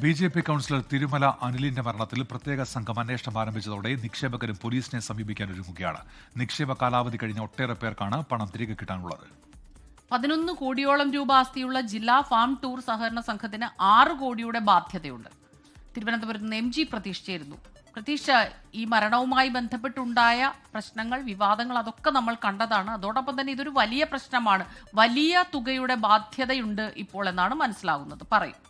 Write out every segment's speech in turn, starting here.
B J P councillor Thirumala അനിലിന്റെ മരണത്തിൽ പ്രത്യേക സംഘം അന്വേഷണം ആരംഭിച്ചതോടെ നിക്ഷേപകരും പോലീസിനെ സമീപിക്കാൻ ഒരുങ്ങുകയാണ്. നിക്ഷേപ കാലാവധി കഴിഞ്ഞ ഒട്ടേറെ പേർക്കാണ് പണം തിരികെ കിട്ടാനുള്ളത്. പതിനൊന്ന് കോടിയോളം രൂപ ആസ്തിയുള്ള ജില്ലാ ഫാം ടൂർ സഹകരണ സംഘത്തിന് ആറ് കോടിയുടെ ബാധ്യതയുണ്ട്. തിരുവനന്തപുരത്ത് നിന്ന് എം ജി പ്രതീഷ് ചേരുന്നു. പ്രതീഷ് ഈ മരണവുമായി ബന്ധപ്പെട്ടുണ്ടായ പ്രശ്നങ്ങൾ വിവാദങ്ങൾ അതൊക്കെ നമ്മൾ കണ്ടതാണ്. അതോടൊപ്പം തന്നെ ഇതൊരു വലിയ പ്രശ്നമാണ്. വലിയ തുകയുടെ ബാധ്യതയുണ്ട് ഇപ്പോൾ എന്നാണ് മനസ്സിലാകുന്നത് പറയും.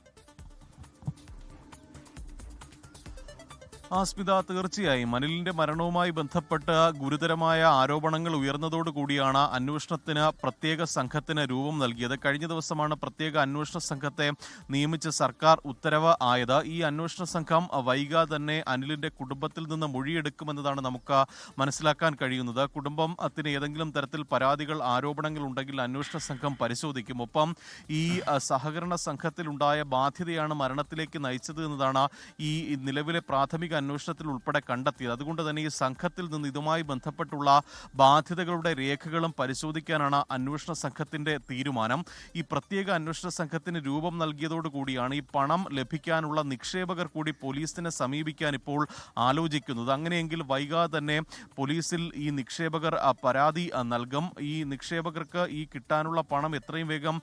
ആ സ്മിത തീർച്ചയായും. അനിലിന്റെ മരണവുമായി ബന്ധപ്പെട്ട് ഗുരുതരമായ ആരോപണങ്ങൾ ഉയർന്നതോടുകൂടിയാണ് അന്വേഷണത്തിന് പ്രത്യേക സംഘത്തിന് രൂപം നൽകിയത്. കഴിഞ്ഞ ദിവസമാണ് പ്രത്യേക അന്വേഷണ സംഘത്തെ നിയമിച്ച് സർക്കാർ ഉത്തരവ് ആയത്. ഈ അന്വേഷണ സംഘം വൈകാതെ തന്നെ അനിലിന്റെ കുടുംബത്തിൽ നിന്ന് മൊഴിയെടുക്കുമെന്നതാണ് നമുക്ക് മനസ്സിലാക്കാൻ കഴിയുന്നത്. കുടുംബത്തിന് ഏതെങ്കിലും തരത്തിൽ പരാതികൾ ആരോപണങ്ങൾ ഉണ്ടെങ്കിൽ അന്വേഷണ സംഘം പരിശോധിക്കും. ഒപ്പം ഈ സഹകരണ സംഘത്തിലുണ്ടായ ബാധ്യതയാണ് മരണത്തിലേക്ക് നയിച്ചത് എന്നതാണ് ഈ നിലവിലെ പ്രാഥമിക അന്വേഷണത്തിൽ ഉൾപ്പെടെ കണ്ടെത്തിയത്. അതുകൊണ്ട് തന്നെ ഈ സംഘത്തിൽ നിന്ന് ഇതുമായി ബന്ധപ്പെട്ടുള്ള ബാധ്യതകളുടെ രേഖകളും പരിശോധിക്കാനാണ് അന്വേഷണ സംഘത്തിന്റെ തീരുമാനം. ഈ പ്രത്യേക അന്വേഷണ സംഘത്തിന് രൂപം നൽകിയതോടുകൂടിയാണ് ഈ പണം ലഭിക്കാനുള്ള നിക്ഷേപകർ കൂടി പോലീസിനെ സമീപിക്കാൻ ഇപ്പോൾ ആലോചിക്കുന്നത്. അങ്ങനെയെങ്കിൽ വൈകാതെ തന്നെ പോലീസിൽ ഈ നിക്ഷേപകർ പരാതി നൽകും. ഈ നിക്ഷേപകർക്ക് ഈ കിട്ടാനുള്ള പണം എത്രയും വേഗം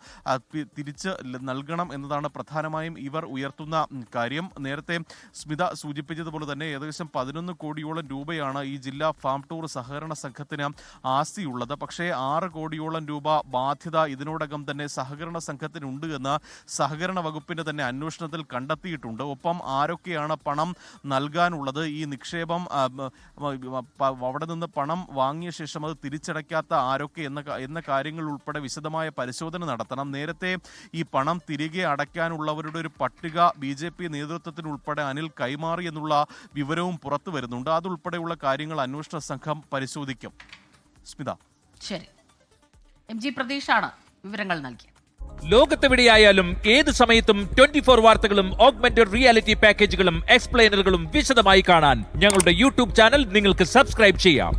തിരിച്ച് നൽകണം എന്നതാണ് പ്രധാനമായും ഇവർ ഉയർത്തുന്ന കാര്യം. നേരത്തെ സ്മിത സൂചിപ്പിച്ചതുപോലെ തന്നെ ഏകദേശം പതിനൊന്ന് കോടിയോളം രൂപയാണ് ഈ ജില്ലാ ഫാം ടൂർ സഹകരണ സംഘത്തിന് ആസ്തിയുള്ളത്. പക്ഷേ ആറ് കോടിയോളം രൂപ ബാധ്യത ഇതിനോടകം തന്നെ സഹകരണ സംഘത്തിനുണ്ട് എന്ന് സഹകരണ വകുപ്പിന്റെ തന്നെ അന്വേഷണത്തിൽ കണ്ടെത്തിയിട്ടുണ്ട്. ഒപ്പം ആരൊക്കെയാണ് പണം നൽകാനുള്ളത്? ഈ നിക്ഷേപം അവിടെ നിന്ന് പണം വാങ്ങിയ ശേഷം അത് തിരിച്ചടയ്ക്കാത്ത ആരൊക്കെ എന്ന എന്ന കാര്യങ്ങൾ ഉൾപ്പെടെ വിശദമായ പരിശോധന നടത്തണം. നേരത്തെ ഈ പണം തിരികെ അടയ്ക്കാനുള്ളവരുടെ ഒരു പട്ടിക ബി ജെ പി നേതൃത്വത്തിനുൾപ്പെടെ അനിൽ കൈമാറി എന്നുള്ള വിവരവും പുറത്തു വരുന്നുണ്ട്. അതുൾപ്പെടെയുള്ള കാര്യങ്ങൾ അന്വേഷണ സംഘം പരിശോധിക്കും. സ്മിത. ശരി. എം ജി പ്രതീഷാണ് വിവരങ്ങൾ നൽകിയത്. ലോകത്തെവിടെയായാലും ഏത് സമയത്തും ട്വന്റി ഫോർ വാർത്തകളും ഓഗ്മെന്റഡ് റിയാലിറ്റി പാക്കേജുകളും എക്സ്പ്ലെയിനറുകളും വിശദമായി കാണാൻ ഞങ്ങളുടെ യൂട്യൂബ് ചാനൽ നിങ്ങൾക്ക് സബ്സ്ക്രൈബ് ചെയ്യാം.